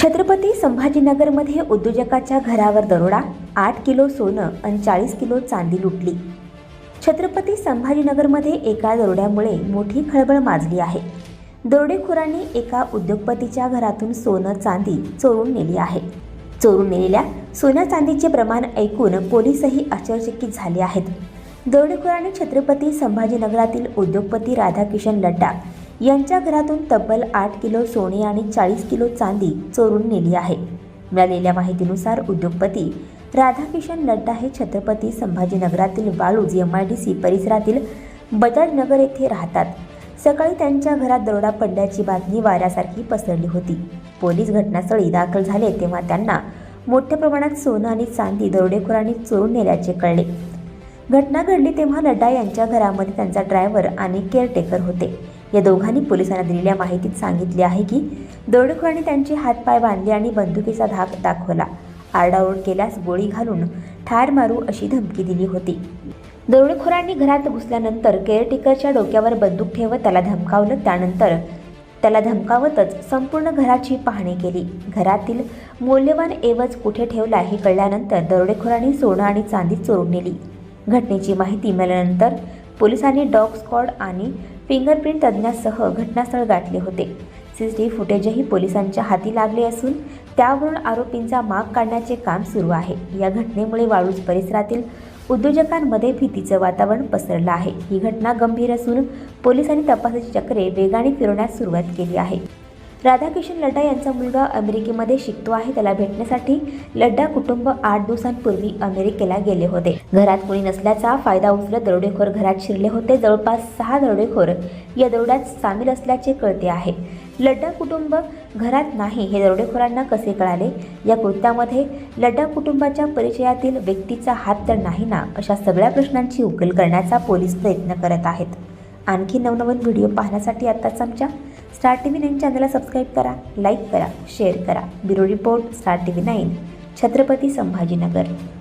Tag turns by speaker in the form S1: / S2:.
S1: छत्रपती संभाजीनगरमध्ये उद्योजकाच्या घरावर दरोडा आठ किलो सोनं आणि चाळीस किलो चांदी लुटली. छत्रपती संभाजीनगरमध्ये एका दरोड्यामुळे मोठी खळबळ माजली आहे. दरोडेखोरांनी एका उद्योगपतीच्या घरातून सोनं चांदी चोरून नेली आहे. चोरून नेलेल्या सोन्या चांदीचे प्रमाण ऐकून पोलीसही आश्चर्यचकित झाले आहेत. दरोडेखोरांनी छत्रपती संभाजीनगरातील उद्योगपती राधाकिशन लड्डा यांच्या घरातून तब्बल आठ किलो सोने आणि चाळीस किलो चांदी चोरून नेली आहे. मिळालेल्या माहितीनुसार उद्योगपती राधाकिशन लड्डा हे Chhatrapati संभाजीनगरातील Waluj M I D C परिसरातील बजाजनगर येथे राहतात. सकाळी त्यांच्या घरात दरोडा पडल्याची बातमी वाऱ्यासारखी पसरली होती. पोलीस घटनास्थळी दाखल झाले तेव्हा त्यांना मोठ्या प्रमाणात सोनं आणि चांदी दरोडेखोरांनी चोरून नेल्याचे कळले. घटना घडली तेव्हा लड्डा यांच्या घरामध्ये त्यांचा ड्रायव्हर आणि केअरटेकर होते. या दोघांनी पोलिसांना दिलेल्या माहितीत सांगितले आहे की दरोडेखोरांनी त्यांचे हातपाय बांधले आणि बंदुकीचा धाक दाखवला. आरडाओरड केल्यास गोळी घालून ठार मारू अशी धमकी दिली होती. दरोडेखोरांनी घरात घुसल्यानंतर केअरटेकरच्या डोक्यावर बंदूक ठेवत त्याला धमकावलं. त्यानंतर त्याला धमकावतच संपूर्ण घराची पाहणी केली. घरातील मौल्यवान एवज कुठे ठेवला हे कळल्यानंतर दरोडेखोरांनी सोनं आणि चांदी चोरून नेली. घटनेची माहिती मिळाल्यानंतर पोलिसांनी डॉग स्क्वॉड आणि फिंगरप्रिंट तज्ज्ञासह घटनास्थळ गाठले होते. सीसीटीव्ही फुटेजही पोलिसांच्या हाती लागले असून त्यावरून आरोपींचा माग काढण्याचे काम सुरू आहे. या घटनेमुळे वाळूज परिसरातील उद्योजकांमध्ये भीतीचं वातावरण पसरलं आहे. ही घटना गंभीर असून पोलिसांनी तपासाची चक्रे वेगाने फिरवण्यास सुरुवात केली आहे. राधाकिशन लड्डा यांचा मुलगा अमेरिकेमध्ये शिकतो आहे. त्याला भेटण्यासाठी लड्डा कुटुंब आठ दिवसांपूर्वी अमेरिकेला गेले होते. घरात कोणी नसल्याचा फायदा उचलत दरोडेखोर घरात शिरले होते. जवळपास सहा दरोडेखोर या दरोड्यात सामील असल्याचे कळते आहे. लड्डा कुटुंब घरात नाही हे दरोडेखोरांना कसे कळाले? या कृत्यामध्ये लड्डा कुटुंबाच्या परिचयातील व्यक्तीचा हात तर नाही ना अशा सगळ्या प्रश्नांची उकल करण्याचा पोलीस प्रयत्न करत आहेत. आणखी नवनवीन व्हिडिओ पाहण्यासाठी आत्ताच आमच्या स्टार टी व्ही नाईन चॅनलला सबस्क्राईब करा लाईक करा शेअर करा. Bureau report star T V nine Chhatrapati Sambhajinagar.